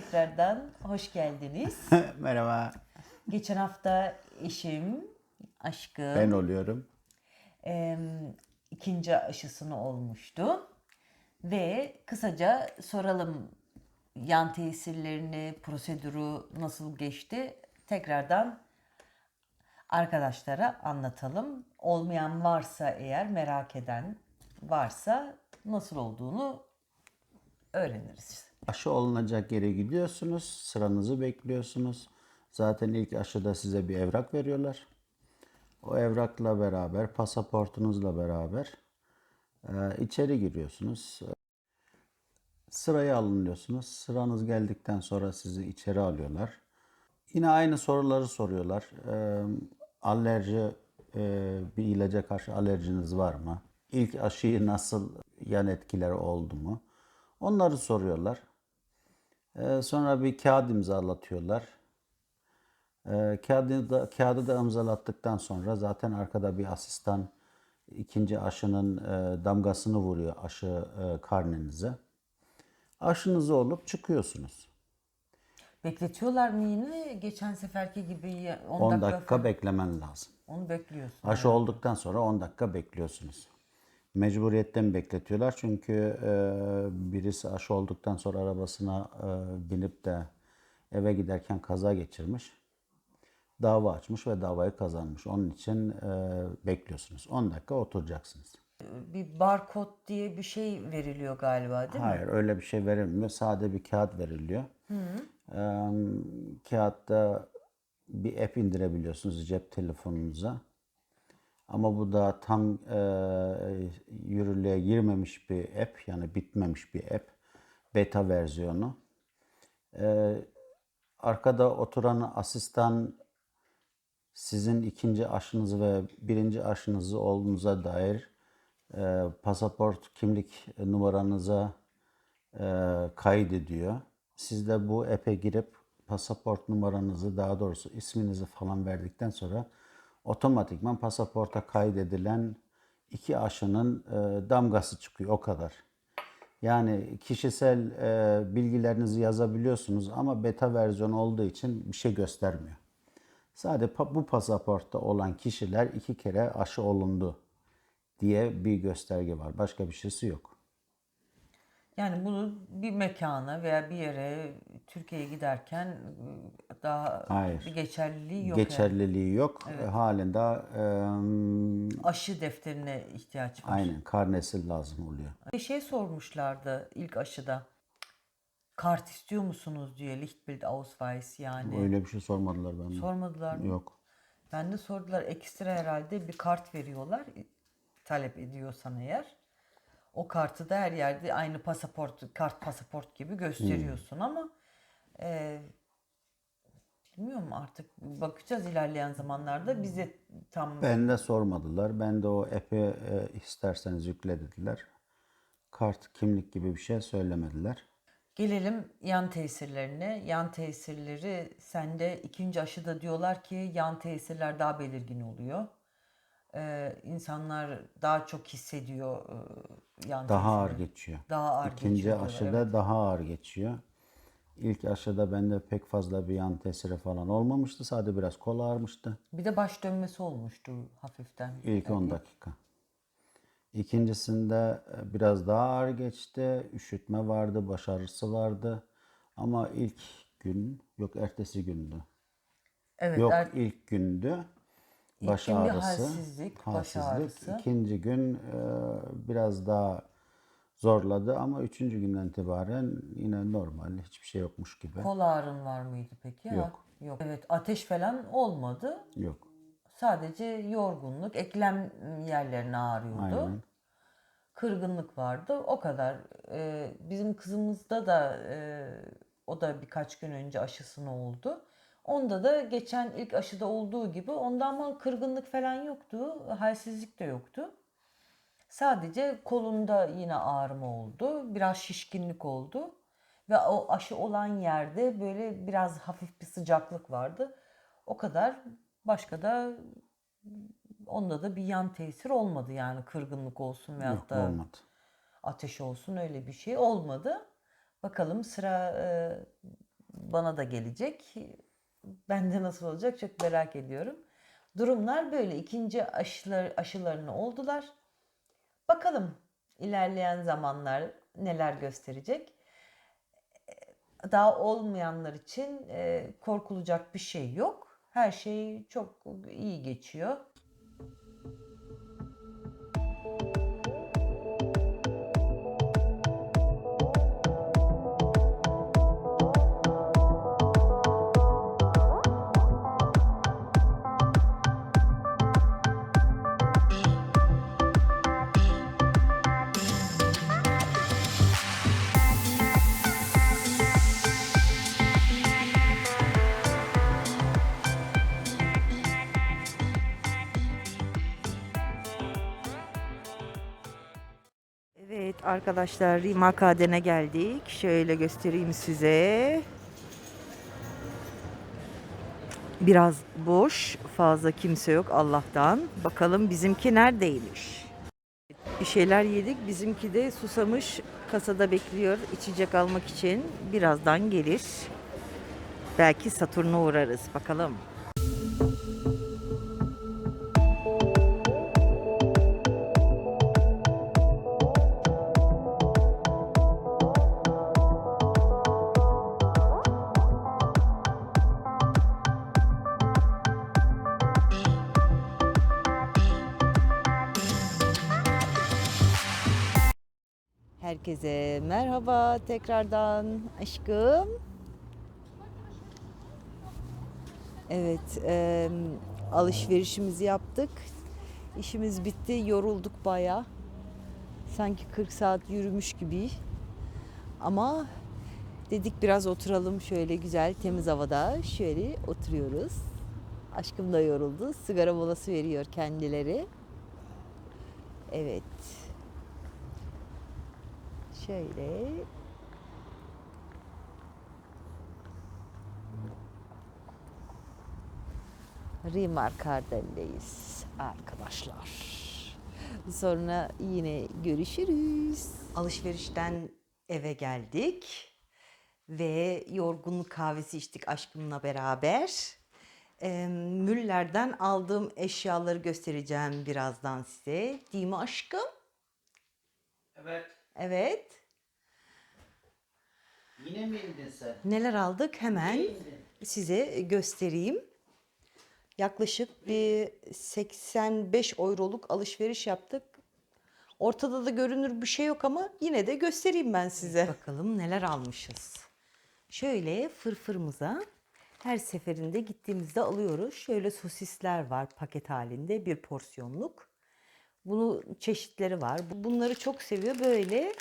tekrardan hoş geldiniz. Merhaba. Geçen hafta eşim, aşkım Ben oluyorum. em, ikinci aşısını olmuştu. Ve kısaca soralım yan tesirlerini, prosedürü nasıl geçti tekrardan arkadaşlara anlatalım. Olmayan varsa eğer merak eden varsa nasıl olduğunu öğreniriz. Aşı olunacak yere gidiyorsunuz. Sıranızı bekliyorsunuz. Zaten ilk aşıda size bir evrak veriyorlar. O evrakla beraber, pasaportunuzla beraber e, içeri giriyorsunuz. Sıraya alınıyorsunuz. Sıranız geldikten sonra sizi içeri alıyorlar. Yine aynı soruları soruyorlar. E, alerji, e, bir ilaca karşı alerjiniz var mı? İlk aşıyı nasıl yan etkileri oldu mu? Onları soruyorlar. E, sonra bir kağıt imzalatıyorlar. E, kağıdı da, kağıdı da imzalattıktan sonra zaten arkada bir asistan ikinci aşının e, damgasını vuruyor aşı e, karnenize. Aşınızı olup çıkıyorsunuz. Bekletiyorlar mı yine geçen seferki gibi ya- 10, 10 dakika, dakika beklemen lazım. Onu bekliyorsun. Aşı olduktan sonra 10 dakika bekliyorsunuz. Mecburiyetten bekletiyorlar çünkü e, birisi aşı olduktan sonra arabasına e, binip de eve giderken kaza geçirmiş. Dava açmış ve davayı kazanmış. Onun için e, bekliyorsunuz. 10 dakika oturacaksınız. Bir barkod diye bir şey veriliyor galiba değil mi? Hayır öyle bir şey verilmiyor. Sade bir kağıt veriliyor. Ee, kağıtta bir app indirebiliyorsunuz cep telefonunuza. Ama bu da tam e, yürürlüğe girmemiş bir app yani bitmemiş bir app. Beta versiyonu. Ee, arkada oturan asistan sizin ikinci aşınızı ve birinci aşınızı olduğunuza dair e, pasaport kimlik numaranıza e, kaydediyor. Siz de bu app'e girip pasaport numaranızı daha doğrusu isminizi falan verdikten sonra otomatikman pasaporta kaydedilen iki aşının e, damgası çıkıyor o kadar. Yani kişisel e, bilgilerinizi yazabiliyorsunuz ama beta versiyon olduğu için bir şey göstermiyor. Sadece bu pasaportta olan kişiler iki kere aşı olundu diye bir gösterge var. Başka bir şeysi yok. Yani bunu bir mekana veya bir yere Türkiye'ye giderken e, daha Hayır. bir geçerliliği yok. yani. Geçerliliği yok. Halinde e, Aşı defterine ihtiyaç var. aynen karnesi lazım oluyor. Bir şey sormuşlardı ilk aşıda. Kart istiyor musunuz diye Lichtbild Ausweis yani. Öyle bir şey sormadılar benden. Sormadılar mı? Yok. Ben de sordular ekstra herhalde bir kart veriyorlar talep ediyorsan eğer. O kartı da her yerde aynı pasaport, kart pasaport gibi gösteriyorsun ama e, bilmiyorum artık bakacağız ilerleyen zamanlarda bize tam Ben de sormadılar. Ben de o app'i e, isterseniz yükle dediler. Kart, kimlik gibi bir şey söylemediler. Gelelim yan tesirlerine. Yan tesirleri sende ikinci aşıda diyorlar ki yan tesirler daha belirgin oluyor. Ee, insanlar daha çok hissediyor e, yan Daha ağır geçiyor. Daha ağır İkinci aşıda daha ağır geçiyor. İlk aşıda bende pek fazla bir yan tesiri falan olmamıştı. Sadece biraz kol ağrımıştı. Bir de baş dönmesi olmuştu hafiften. İlk 10 dakika. İkincisinde e, biraz daha ağır geçti. Üşütme vardı, baş ağrısı vardı. Ama ilk gün, yok ertesi gündü. Evet, Yok er- ilk gündü. Baş bir ağrısı. halsizlik, baş ağrısı. İkinci gün e, biraz daha zorladı ama üçüncü günden itibaren yine normal, hiçbir şey yokmuş gibi. kol ağrın var mıydı peki? Yok. Yok. Evet, ateş falan olmadı. Yok. Sadece yorgunluk, eklem yerlerine ağrıyordu. Aynen. Kırgınlık vardı. O kadar. Ee, bizim kızımızda da e, o da birkaç gün önce aşısını oldu. Onda da geçen ilk aşıda olduğu gibi onda ama kırgınlık falan yoktu. Halsizlik de yoktu. Sadece kolunda yine ağrıma oldu. Biraz şişkinlik oldu. Ve o aşı olan yerde böyle biraz hafif bir sıcaklık vardı. O kadar. Başka da onda da bir yan tesir olmadı yani kırgınlık olsun veyahut Yok da olmadı. ateş olsun öyle bir şey olmadı. Bakalım sıra e, bana da gelecek. Bende nasıl olacak çok merak ediyorum. Durumlar böyle. İkinci aşılar, aşılarını oldular. Bakalım ilerleyen zamanlar neler gösterecek. Daha olmayanlar için e, korkulacak bir şey yok. Her şey çok iyi geçiyor. Arkadaşlar Rimakaden'e geldik. Şöyle göstereyim size. Biraz boş, fazla kimse yok Allah'tan. Bakalım bizimki neredeymiş? Bir şeyler yedik. Bizimki de susamış. Kasada bekliyor içecek almak için. Birazdan gelir. Belki Saturn'a uğrarız. Bakalım. Herkese merhaba tekrardan aşkım. Evet, eee, alışverişimizi yaptık. İşimiz bitti, yorulduk baya. Sanki 40 saat yürümüş gibi. Ama dedik biraz oturalım şöyle güzel temiz havada. Şöyle oturuyoruz. Aşkım da yoruldu. Sigara molası veriyor kendileri. Evet. Şöyle. Rimar Kardel'deyiz arkadaşlar. Sonra yine görüşürüz. Alışverişten eve geldik ve yorgunluk kahvesi içtik aşkımla beraber. Eee, Müller'den aldığım eşyaları göstereceğim birazdan size. Değil mi aşkım? Evet. Evet. Yine mi indin sen? Neler aldık hemen size göstereyim. Yaklaşık bir 85 euroluk alışveriş yaptık. Ortada da görünür bir şey yok ama yine de göstereyim ben size. Bakalım neler almışız. Şöyle fırfırımıza her seferinde gittiğimizde alıyoruz. Şöyle sosisler var paket halinde bir porsiyonluk. Bunu çeşitleri var. Bunları çok seviyor. Böyle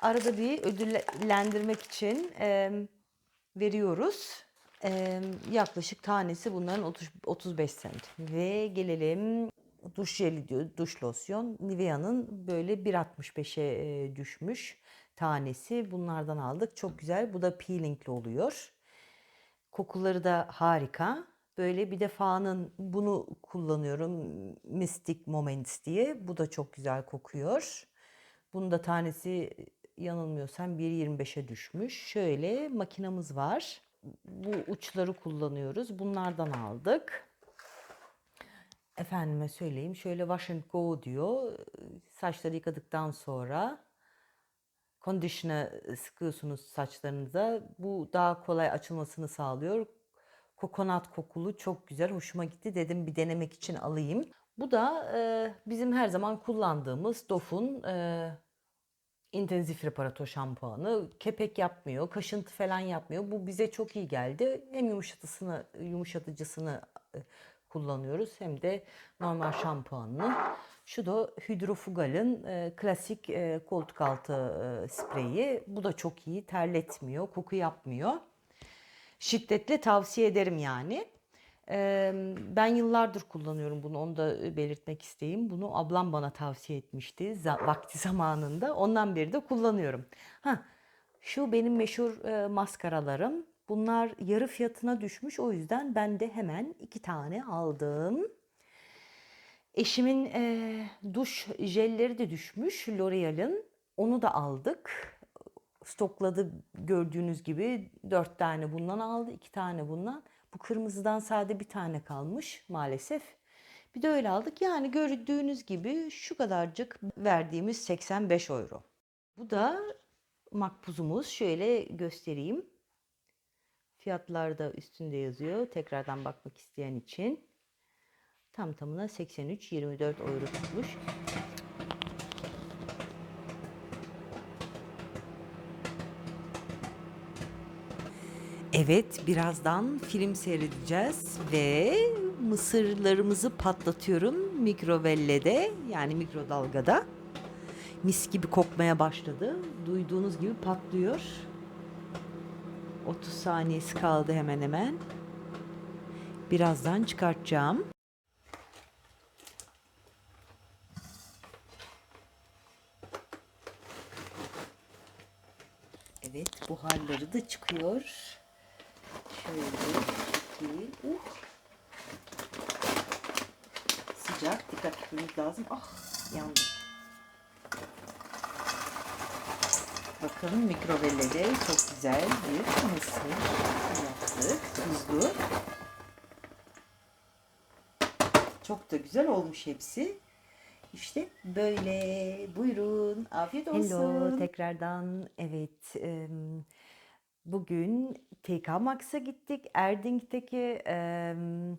arada bir ödüllendirmek için e, veriyoruz. E, yaklaşık tanesi bunların 30, 35 cent. Ve gelelim duş jeli diyor, duş losyon. Nivea'nın böyle 1.65'e e, düşmüş tanesi. Bunlardan aldık. Çok güzel. Bu da peelingli oluyor. Kokuları da harika. Böyle bir defa'nın bunu kullanıyorum. Mystic Moments diye. Bu da çok güzel kokuyor. Bunun da tanesi yanılmıyorsam 1.25'e düşmüş. Şöyle makinamız var. Bu uçları kullanıyoruz. Bunlardan aldık. Efendime söyleyeyim şöyle wash and go diyor. Saçları yıkadıktan sonra conditioner sıkıyorsunuz saçlarınıza. Bu daha kolay açılmasını sağlıyor. Kokonat kokulu çok güzel. Hoşuma gitti. Dedim bir denemek için alayım. Bu da e, bizim her zaman kullandığımız Dof'un e, intensif reparato şampuanı. Kepek yapmıyor, kaşıntı falan yapmıyor. Bu bize çok iyi geldi. Hem yumuşatısını, yumuşatıcısını e, kullanıyoruz hem de normal şampuanını. Şu da Hydrofugal'ın e, klasik e, koltuk altı e, spreyi. Bu da çok iyi, terletmiyor, koku yapmıyor. Şiddetle tavsiye ederim yani. Ben yıllardır kullanıyorum bunu. Onu da belirtmek isteyeyim. Bunu ablam bana tavsiye etmişti vakti zamanında. Ondan beri de kullanıyorum. Ha, şu benim meşhur maskaralarım. Bunlar yarı fiyatına düşmüş. O yüzden ben de hemen iki tane aldım. Eşimin e, duş jelleri de düşmüş L'Oreal'in. Onu da aldık. Stokladı gördüğünüz gibi. Dört tane bundan aldı, iki tane bundan. Bu kırmızıdan sade bir tane kalmış maalesef. Bir de öyle aldık. Yani gördüğünüz gibi şu kadarcık verdiğimiz 85 euro. Bu da makbuzumuz. Şöyle göstereyim. Fiyatlar da üstünde yazıyor. Tekrardan bakmak isteyen için. Tam tamına 83-24 euro tutmuş. Evet, birazdan film seyredeceğiz ve mısırlarımızı patlatıyorum mikrovellede yani mikrodalgada. Mis gibi kokmaya başladı. Duyduğunuz gibi patlıyor. 30 saniyesi kaldı hemen hemen. Birazdan çıkartacağım. Evet, buharları da çıkıyor. Şöyle şekil. Uh. Sıcak, dikkat etmemiz lazım. Ah, yandım. Bakın mikrovellede çok güzel bir mısır yaptık. Tuzlu. Çok da güzel olmuş hepsi. İşte böyle. Buyurun. Afiyet olsun. Hello tekrardan. Evet. em, bugün TK Max'a gittik. Erding'deki em,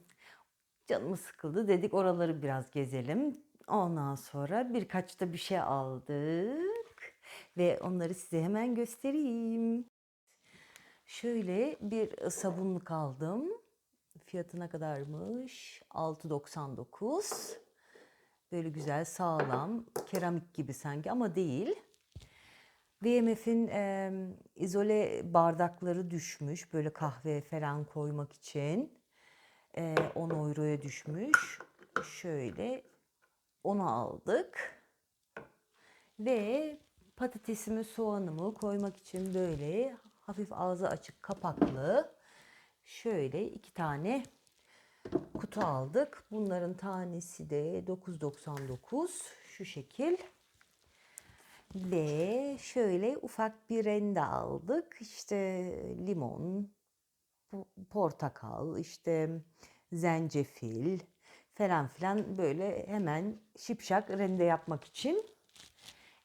canımız sıkıldı. Dedik oraları biraz gezelim. Ondan sonra birkaç da bir şey aldık. Ve onları size hemen göstereyim. Şöyle bir sabunluk aldım. Fiyatı ne kadarmış? 6.99. Böyle güzel, sağlam, keramik gibi sanki ama değil. VMF'in e, izole bardakları düşmüş. Böyle kahve falan koymak için. E, 10 euroya düşmüş. Şöyle onu aldık. Ve patatesimi, soğanımı koymak için böyle hafif ağzı açık kapaklı şöyle iki tane kutu aldık. Bunların tanesi de 9.99 şu şekil. Ve şöyle ufak bir rende aldık. İşte limon, po- portakal, işte zencefil falan filan böyle hemen şipşak rende yapmak için.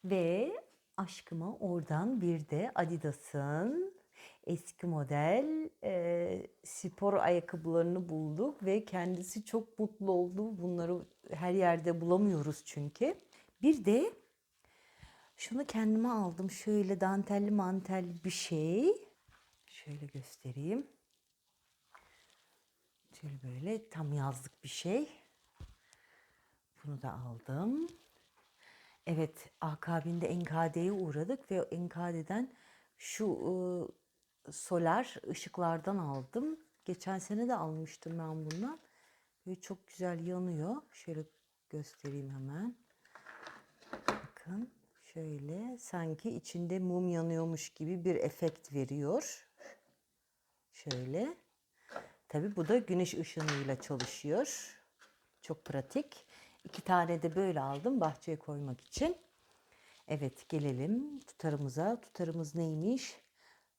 Ve aşkıma oradan bir de Adidas'ın eski model e, spor ayakkabılarını bulduk ve kendisi çok mutlu oldu. Bunları her yerde bulamıyoruz çünkü. Bir de şunu kendime aldım. Şöyle dantelli mantelli bir şey. Şöyle göstereyim. Şöyle böyle tam yazlık bir şey. Bunu da aldım. Evet, akabinde Enkade'ye uğradık ve Enkade'den şu ıı, solar ışıklardan aldım. Geçen sene de almıştım ben bundan. Böyle çok güzel yanıyor. Şöyle göstereyim hemen. Bakın şöyle sanki içinde mum yanıyormuş gibi bir efekt veriyor. Şöyle. Tabi bu da güneş ışınıyla çalışıyor. Çok pratik. İki tane de böyle aldım bahçeye koymak için. Evet gelelim tutarımıza. Tutarımız neymiş?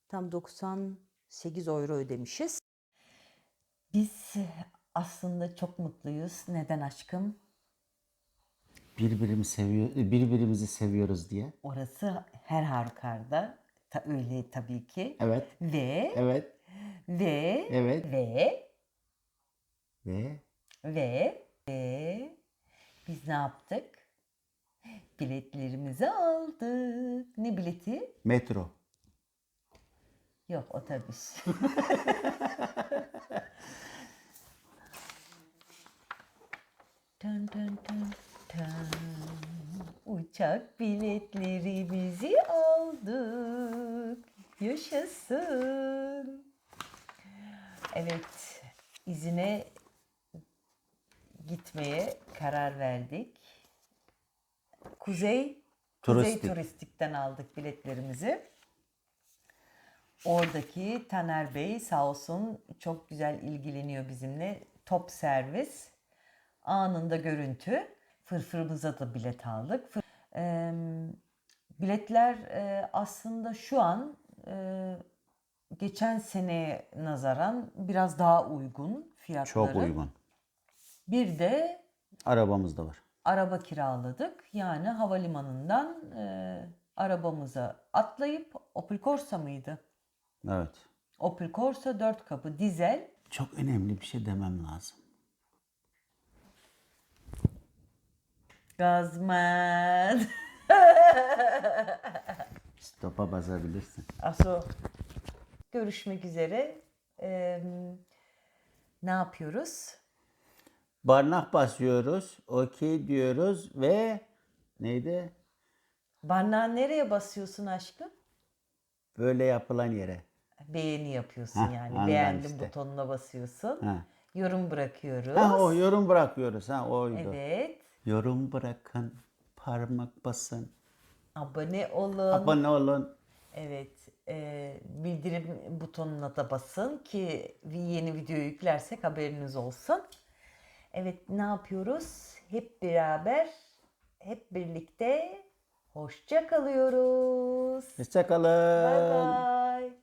Tam 98 euro ödemişiz. Biz aslında çok mutluyuz. Neden aşkım? Birbirimizi seviyor, birbirimizi seviyoruz diye. Orası her halükarda ta, öyle tabii ki. Evet. Ve Evet. ve Evet. ve Ve ve ve biz ne yaptık? Biletlerimizi aldık. Ne bileti? metro. Yok otobüs. Tın tın tın tın. Uçak biletlerimizi aldık. Yaşasın. Evet, izine gitmeye karar verdik. Kuzey Kuzey Turistik. Turistik'ten aldık biletlerimizi. Oradaki Taner Bey sağ olsun çok güzel ilgileniyor bizimle. Top servis. Anında görüntü. Fırfırımıza da bilet aldık. Eee, Biletler e, aslında şu an e, geçen seneye nazaran biraz daha uygun fiyatları. Çok uygun. Bir de Arabamız da var. araba kiraladık. Yani havalimanından e, arabamıza atlayıp Opel Corsa mıydı? Evet. Opel Corsa 4 kapı dizel. Çok önemli bir şey demem lazım. Gazman. Stop'a basabilirsin. Aso. Görüşmek üzere. Ee, ne yapıyoruz? Barnak basıyoruz. Okey diyoruz ve neydi? Bana nereye basıyorsun aşkım? Böyle yapılan yere. Beğeni yapıyorsun Heh, yani. Beğendim işte. butonuna basıyorsun. Ha. Yorum bırakıyoruz. Ha, o yorum bırakıyoruz. Ha oydu. Evet. Yorum bırakın, parmak basın, Abone olun. abone olun. Evet. e, bildirim butonuna da basın ki yeni video yüklersek haberiniz olsun. Evet ne yapıyoruz? Hep beraber, hep birlikte hoşça kalıyoruz. Hoşçakalın. Bye bye.